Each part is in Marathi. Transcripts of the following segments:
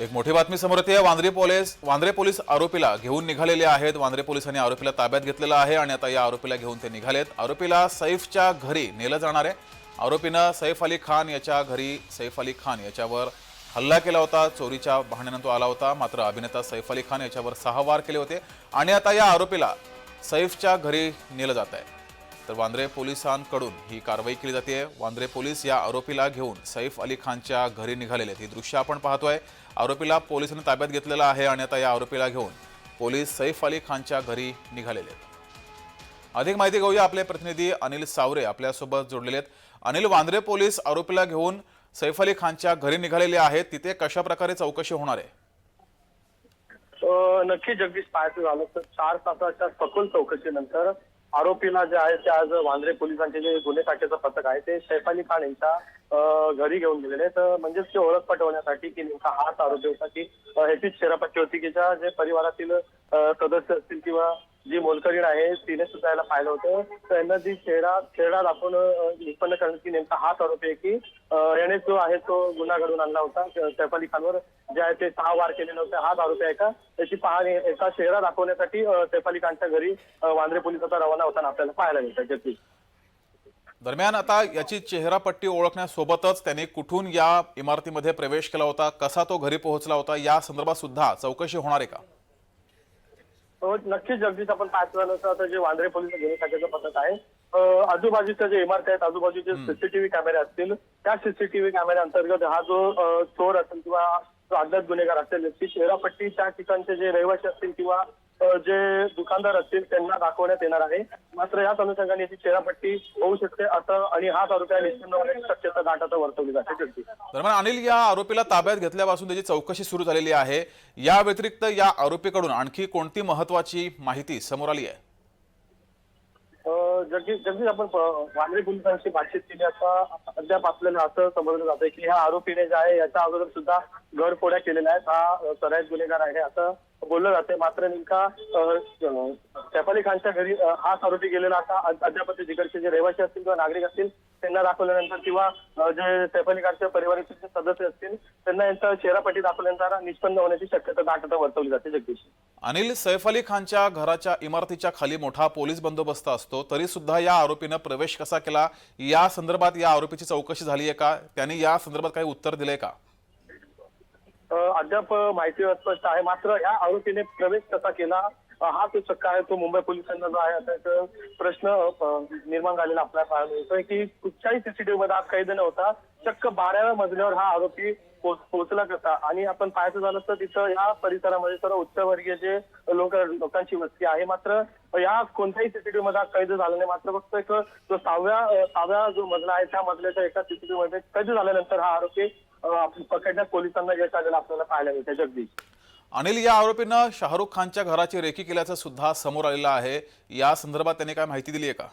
एक मोठी बातमी समोर येते. वांद्रे पोलीस वांद्रे पोलीस आरोपीला घेऊन निघालेले आहेत. वांद्रे पोलिसांनी आरोपीला ताब्यात घेतलेलं आहे आणि आता या आरोपीला घेऊन ते निघालेत. आरोपीला सैफच्या घरी नेलं जाणार आहे. आरोपीनं सैफ अली खान याच्या घरी सैफ अली खान याच्यावर हल्ला केला होता. चोरीच्या बहाण्यानं तो आला होता. मात्र अभिनेता सैफ अली खान याच्यावर सहा वार केले होते. आणि आता या आरोपीला सैफच्या घरी नेलं जात आहे. तर वांद्रे पोलिसांकडून ही कारवाई केली जाते. वांद्रे पोलीस या आरोपीला घेऊन सैफ अली खानच्या घरी निघालेले आहेत. ही दृश्य आपण पाहतोय. आरोपीला पोलिसांनी ताब्यात घेतलेलं आहे आणि आता या आरोपीला घेऊन पोलीस सैफ अली खानच्या घरी निघालेले आहेत. अधिक माहिती घेऊया आपले प्रतिनिधी अनिल सावरे आपल्यासोबत जोडलेले आहेत. अनिल वांद्रे पोलीस आरोपीला घेऊन सैफ अली खानच्या घरी निघालेले आहेत. तिथे कशा प्रकारे चौकशी होणार आहे? नक्की जगदीश पाहायचं झालं तर चार तासाच्या सखोल चौकशीनंतर आरोपींना जे आहे ते आज वांद्रे पोलिसांचे जे गुन्हे शाखेचं पथक आहे ते सैफ खान यांच्या घरी घेऊन गेलेले तर म्हणजेच ते ओळख पटवण्यासाठी की नेमका हाच आरोपी होता की ह्याचीच शेरापट्टी होती की ज्या जे परिवारातील सदस्य असतील किंवा जी मोलकरीण आहे तिने सुद्धा याला पाहिलं होतं. त्यांना जी चेहरा चेहरा दाखवून निष्पन्न करण्यात की नेमका हाच आरोपी आहे की याने जो आहे तो गुन्हा घडवून आणला होता. सैफ अली खानवर जे आहे ते सहा वार केलेले होते. हाच आरोपी आहे का? याची पाहणी एका शेरा दाखवण्यासाठी अ, सैफ अली खानच्या घरी वांद्रे पोलीस आता रवाना होताना आपल्याला पाहायला मिळतात जगदीश. दरम्यान आता याची चेहरापट्टी ओळखण्यासोबतच त्याने कुठून या इमारतीमध्ये प्रवेश केला होता कसा तो घरी पोहोचला होता या संदर्भात सुद्धा चौकशी होणार आहे का? नक्कीच जगदीश आपण तर आता जे वांद्रे पोलीस गुन्हे शाखेचं पथक आहे आजूबाजूच्या जे इमारती आहेत आजूबाजूचे सीसीटीव्ही कॅमेरे असतील त्या सीसीटीव्ही कॅमेऱ्या अंतर्गत हा जो चोर असेल किंवा जो अज्ञात गुन्हेगार असेल याची चेहरापट्टी त्या ठिकाणचे जे रहिवासी असतील किंवा जे दुकानदार असतील त्यांना दाखवण्यात येणार आहे. मात्र याच अनुषंगाने याची चेहरापट्टी होऊ शकते. असं आणि हाच आरोपी शक्यता आता वर्तवली जाते. दरम्यान अनिल या आरोपीला ताब्यात घेतल्यापासून त्याची चौकशी सुरू झालेली आहे. या व्यतिरिक्त या आरोपीकडून आणखी कोणती महत्वाची माहिती समोर आली आहे? जगदीश जगदीश आपण वांद्रे पोलिसांशी बातचीत केली. असता अद्याप आपल्याला असं समजलं जातंय की ह्या आरोपीने जे आहे याच्या अगोदर सुद्धा घरफोड्या केलेल्या आहेत. हा सराईत गुन्हेगार आहे. असं बोललं जाते. मात्र नेमका सैफ अली खानच्या घरी हाच आरोपी गेलेला असा अद्याप ते जिकडचे जे रहिवासी असतील किंवा नागरिक असतील त्यांना दाखवल्यानंतर किंवा जे सैफ अली खानच्या परिवाराचे जे सदस्य असतील त्यांना यांचा चेहरापट्टी दाखवल्यानंतर निष्पन्न होण्याची शक्यता दाटता वर्तवली जाते जगदीश. अनिल सैफ अली खानच्या घराच्या इमारतीच्या खाली मोठा पोलीस बंदोबस्त असतो तरी सुद्धा या आरोपीनं प्रवेश कसा केला? या संदर्भात या आरोपीची चौकशी झाली आहे का? त्यांनी या संदर्भात काही उत्तर दिले का? अद्याप माहिती अस्पष्ट आहे. मात्र या आरोपीने प्रवेश कसा केला? हा तो चक्का आहे तो मुंबई पोलिसांना जो आहे आता एक प्रश्न निर्माण झालेला आपल्याला पाहायला मिळतोय की कुठच्याही सीसीटीव्ही मध्ये आज कैद नव्हता चक्क बाराव्या मजल्यावर हा आरोपी पोहोचला कसा? आणि आपण पाहायचं झालं तर तिथं या परिसरामध्ये सर्व उच्चवर्गीय जे लोक लोकांची वस्ती आहे. मात्र या कोणत्याही सीसीटीव्ही मध्ये कैद झाला नाही. मात्र फक्त एक जो सहाव्या सहाव्या जो मजला आहे त्या मजल्याच्या एका सीसीटीव्ही मध्ये कैद झाल्यानंतर हा आरोपी पकडण्यात पोलिसांना यश आलेलं आपल्याला पाहायला मिळतं. जगदीश. अनिल या आरोपीनं शाहरुख खानच्या घराची रेकी केल्याचं सुद्धा समोर आलेलं आहे. या संदर्भात त्यांनी काय माहिती दिली आहे का?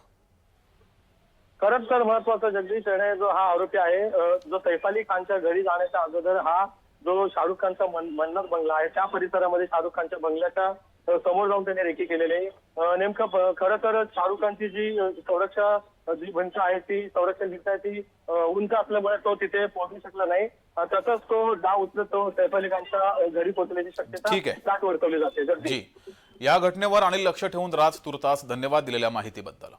खरंच तर महत्वाचं जगदीश याने जो हा आरोपी आहे जो सैफ अली खानच्या घरी जाण्याच्या अगोदर हा जो शाहरुख खानचा मन- मन्नत बंगला आहे त्या परिसरामध्ये शाहरुख खानच्या बंगल्याच्या समोर जाऊन त्याने रेकी केलेली आहे. नेमकं खरं तर शाहरुख खानची जी संरक्षा जी भिंत आहे ती संरक्षण भिंत आहे ती उंच असल्यामुळे तो तिथे पोहोचू शकला नाही. तसंच तो डाव उचलत तो सैफ अली खानच्या घरी पोहोचण्याची शक्यता ठीक आहे. दाट वर्तवली जाते. या घटनेवर अनिल लक्ष ठेवून राज तुर्तास धन्यवाद दिलेल्या माहितीबद्दल.